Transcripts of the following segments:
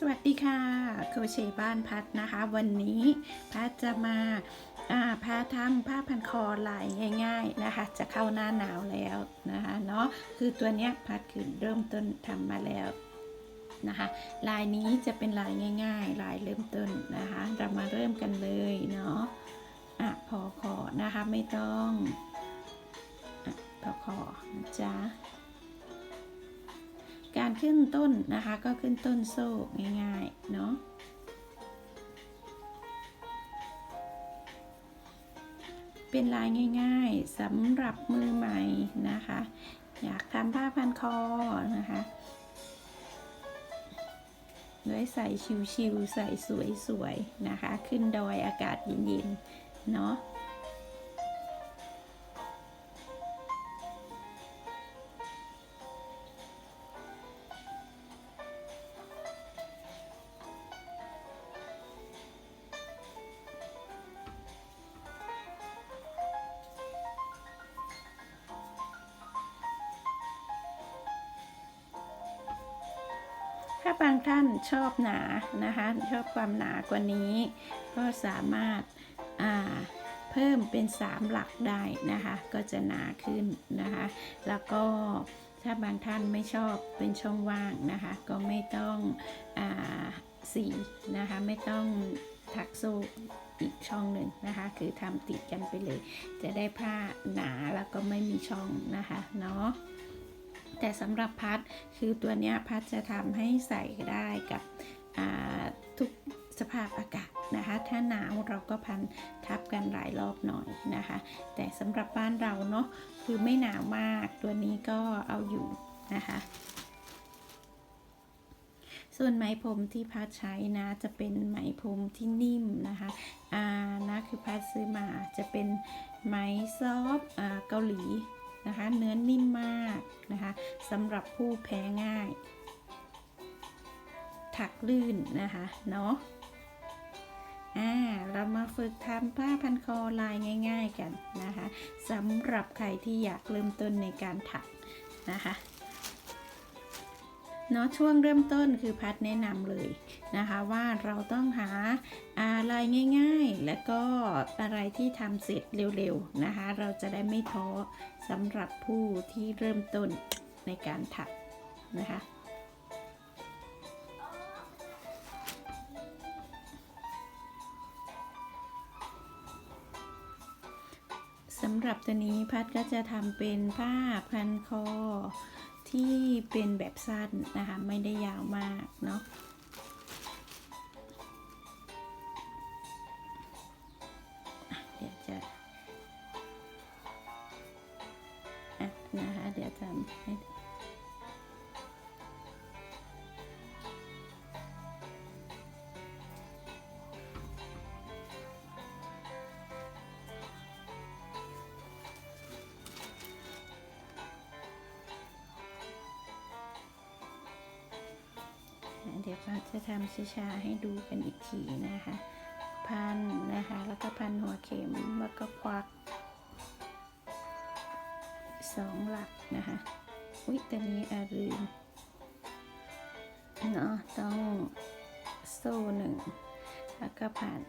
สวัสดีค่ะโคเชบ้านพัดนะคะ วันนี้พัดจะมาาพาทำผ้าพันคอลายง่าย ๆนะคะ จะเข้าหน้าหนาวแล้วนะคะเนาะคือตัวเนี้ยพัดคือเริ่มต้นทำมาแล้วนะคะลายนี้จะเป็นลายง่าย ๆ ลายเริ่มต้นนะคะ เรามาเริ่มกันเลยเนาะอะพอขอนะคะไม่ต้องอพอขอนะจ๊ะ การขึ้นต้นนะคะ ก็ขึ้นต้นโซ่ง่ายๆ เนาะเป็นลายง่ายๆสำหรับมือใหม่นะคะ อยากทำผ้าพันคอนะคะด้วยใส่ชิวๆใส่สวยๆนะคะ ขึ้นดอยอากาศเย็นๆ เนาะ ถ้าบางท่านชอบหนานะคะ ชอบความหนากว่านี้ ก็สามารถาเพิ่มเป็น 3 หลักได้นะคะ ก็จะหนาขึ้นนะคะ แล้วก็ถ้าบางท่านไม่ชอบเป็นช่องว่างนะคะ ก็ไม่ต้องอสีนะคะ ไม่ต้องถักโซ่อีกช่องหนึ่งนะคะ คือทำติดกันไปเลย จะได้ผ้าหนาแล้วก็ไม่มีช่องนะคะเนาะ แต่สำหรับพัดคือตัวเนี้ยพัดจะทำให้ใส่ได้กับทุกสภาพอากาศนะคะ ถ้าหนาวเราก็พันทับกันหลายรอบหน่อยนะคะ แต่สำหรับบ้านเราเนาะคือไม่หนาวมากตัวนี้ก็เอาอยู่นะคะ ส่วนไหมพรมที่พัดใช้นะจะเป็นไหมพรมที่นิ่มนะคะอ่านะคือพัดซื้อมาจะเป็นไหมซอฟต์อ่าเกาหลี นะคะ เนื้อนิ่มมากนะคะสำหรับผู้แพ้ง่าย ถักลื่นนะคะเนาะอ่าเรามาฝึกทำผ้าพันคอลายง่าย ๆกันนะคะสำหรับใครที่อยากเริ่มต้นในการถักนะคะ เนาะช่วงเริ่มต้นคือพัดแนะนำเลยนะคะว่าเราต้องหาอะไรง่ายๆ และก็อะไรที่ทำเสร็จเร็วๆนะคะ เราจะได้ไม่ท้อสำหรับผู้ที่เริ่มต้นในการถักนะคะสำหรับตัวนี้พัดก็จะทำเป็นผ้าพันคอ ที่เป็นแบบสั้นนะคะ ไม่ได้ยาวมากเนาะเดี๋ยวจะอะนะคะเดี๋ยวทำให้ เดี๋ยวเราจะทำช้าให้ดูกันอีกทีนะคะ พันนะคะ แล้วก็พันหัวเข็มแล้วก็ควักสองหลักนะคะอุ๊ยแต่นี้อาลืมเนาะต้องโซ่หนึ่งแล้วก็ผ่าน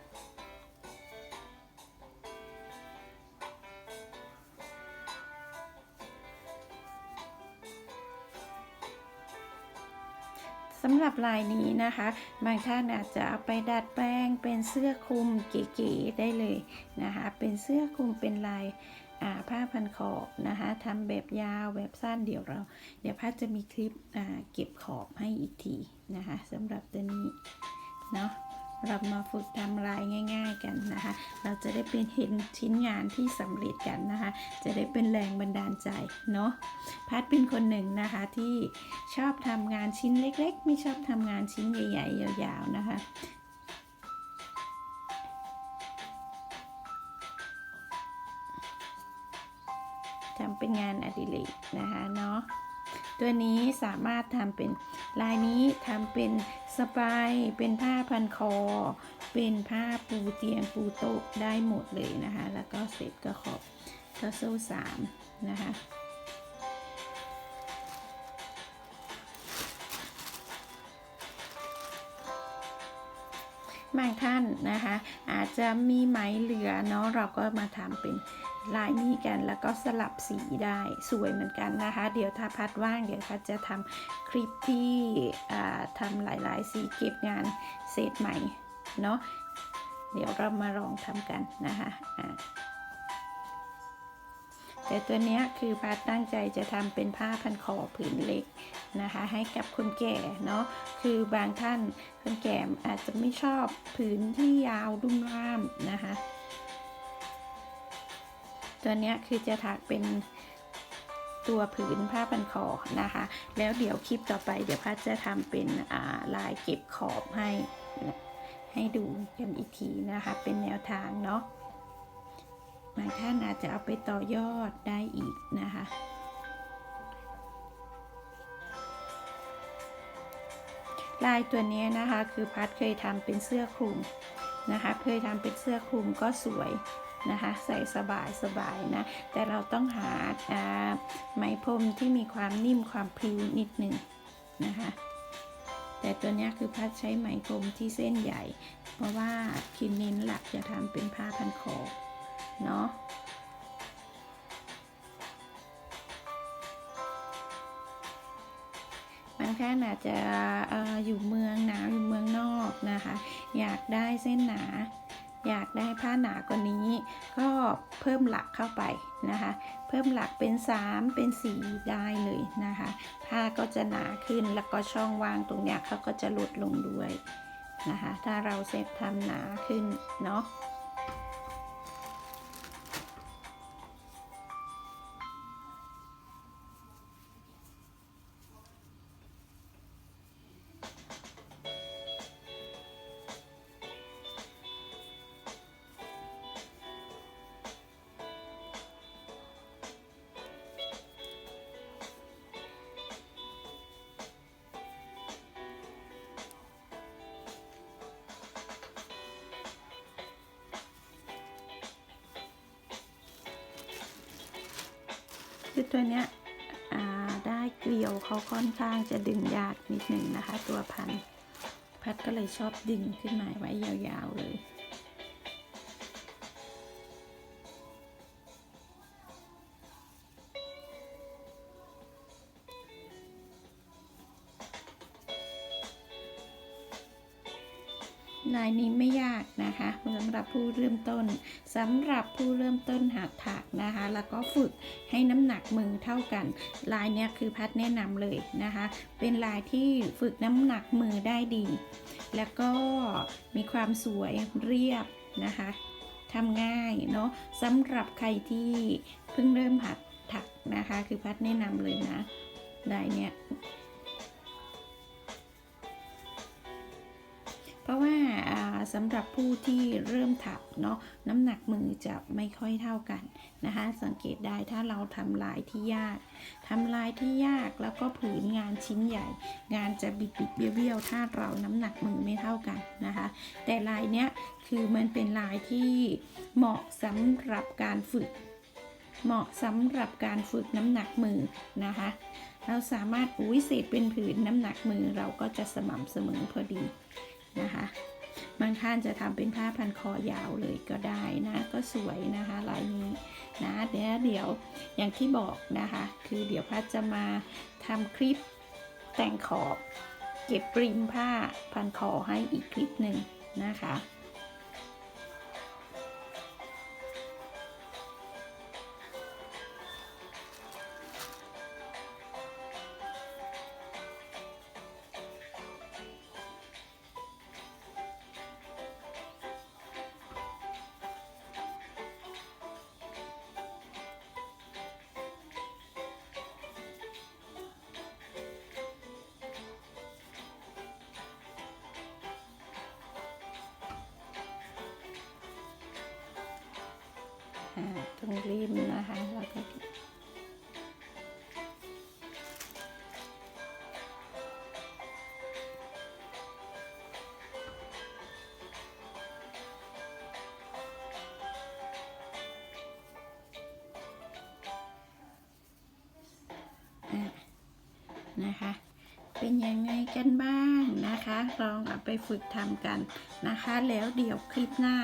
ำหรับลายนี้นะคะ บางท่านอาจจะเอาไปดัดแปลงเป็นเสื้อคลุมเก๋ๆได้เลยนะคะ เป็นเสื้อคลุมเป็นลายผ้าพันขอบนะคะทำแบบยาวแบบสั้นเดี๋ยวเรา เดี๋ยวพัดจะมีคลิปเก็บขอบให้อีกทีนะคะสำหรับตัวนี้เนาะ เรามาฝึกทำลายง่าย ๆกันนะคะ เราจะได้เป็นเห็นชิ้นงานที่สำเร็จกันนะคะ จะได้เป็นแรงบันดาลใจเนาะพัดเป็นคนหนึ่งนะคะที่ชอบทำงานชิ้นเล็ก ๆ ไม่ชอบทำงานชิ้นใหญ่ ๆ ยาวๆนะคะทำเป็นงานอดิเรกนะคะเนาะตัวนี้สามารถทำเป็นลายนี้ทำเป็น สบายเป็นผ้าพันคอ เป็นผ้าปูเตียงปูโต๊ะได้หมดเลยนะคะ แล้วก็เสร็จก็ขอบก็โซ่สามนะคะ บางท่านนะคะ อาจจะมีไหมเหลือเนาะเราก็มาทำเป็นลายนี้กันแล้วก็สลับสีได้สวยเหมือนกันนะคะ เดี๋ยวถ้าพัดว่างเดี๋ยวพัดจะทำคลิปที่ทำหลาย ๆ สีเก็บงานเศษไหมเนาะเดี๋ยวเรามาลองทำกันนะคะ แต่ตัวนี้คือพัดตั้งใจจะทำเป็นผ้าพันคอผืนเล็กนะคะ ให้กับคนแก่เนาะคือบางท่านคนแก่อาจจะไม่ชอบผืนที่ยาวรุ่มร่ามนะคะ ตัวนี้คือจะถักเป็นตัวผืนผ้าพันคอนะคะ แล้วเดี๋ยวคลิปต่อไปเดี๋ยวพัดจะทำเป็นาลายเก็บขอบให้ให้ดูกันอีกทีนะคะ เป็นแนวทางเนาะ บางท่านอาจจะเอาไปต่อยอดได้อีกนะคะลายตัวนี้นะคะคือพัดเคยทำเป็นเสื้อคลุมนะคะเคยทำเป็นเสื้อคลุมก็สวยนะคะใส่สบายสบายนะ แต่เราต้องหาอ่าไหมพรมที่มีความนิ่มความพริ้วนิดหนึ่งนะคะ แต่ตัวนี้คือพัดใช้ไหมพรมที่เส้นใหญ่ เพราะว่าคินเน้นหลักจะทำเป็นผ้าพันคอ เนาะบางท่านอาจจะอออยู่เมืองหนาวอยู่เมืองนอกนะคะ อยากได้เส้นหนา อยากได้ผ้าหนากว่านี้ ก็เพิ่มหลักเข้าไปนะคะ เพิ่มหลักเป็น 3 เป็น 4 ได้เลยนะคะ ผ้าก็จะหนาขึ้นแล้วก็ช่องว่างตรงเนี้ยเขาก็จะลดลงด้วยนะคะ ถ้าเราเซตทำหนาขึ้นเนาะ คือตัวเนี้ยได้เกลียวเขาค่อนข้างจะดึงยากนิดหนึ่งนะคะ ตัวพัน พัดก็เลยชอบดึงขึ้นมาไว้ยาวๆเลย ลายนี้ไม่ยากนะคะสำหรับผู้เริ่มต้นสำหรับผู้เริ่มต้นหัดถักนะคะ แล้วก็ฝึกให้น้ำหนักมือเท่ากัน ลายเนี้ยคือพัดแนะนำเลยนะคะ เป็นลายที่ฝึกน้ำหนักมือได้ดี แล้วก็มีความสวยเรียบนะคะทำง่ายเนาะสำหรับใครที่เพิ่งเริ่มหัดถักนะคะ คือพัดแนะนำเลยนะลายเนี้ย เพราะว่าสำหรับผู้ที่เริ่มถักเนาะน้ำหนักมือจะไม่ค่อยเท่ากันนะคะ สังเกตได้ถ้าเราทำลายที่ยากทำลายที่ยากแล้วก็ผืนงานชิ้นใหญ่ งานจะบิดบิดเบี้ยวเบี้ยวๆถ้าเราน้ำหนักมือไม่เท่ากันนะคะ แต่ลายเนี้ยคือมันเป็นลายที่เหมาะสำหรับการฝึก เหมาะสำหรับการฝึกน้ำหนักมือนะคะเราสามารถอุ้ยเศษเป็นผืนน้ำหนักมือเราก็จะสม่ำเสมอพอดี นะคะบางท่านจะทำเป็นผ้าพันคอยาวเลยก็ได้นะ ก็สวยนะคะลายนี้นะเดี๋ยวเดี๋ยวอย่างที่บอกนะคะ คือเดี๋ยวพัดจะมาทำคลิปแต่งขอบ เก็บริมผ้าพันคอให้อีกคลิปหนึ่งนะคะ รงริมนะคะแล้วก็อ่านะคะ เป็นยังไงกันบ้างนะคะ ลองเอาไปฝึกทำกันนะคะ แล้วเดี๋ยวคลิปหน้า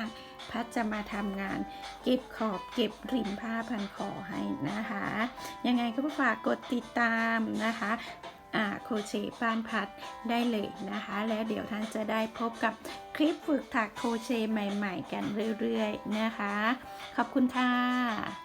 พัดจะมาทำงาน เก็บขอบเก็บริมผ้าพันคอให้นะคะ ยังไงก็ฝากกดติดตามนะคะโคเชบ้านพัดได้เลยนะคะ แล้วเดี๋ยวท่านจะได้พบกับคลิปฝึกถักโคเชใหม่ ๆ กันเรื่อย ๆ นะคะ ขอบคุณค่ะ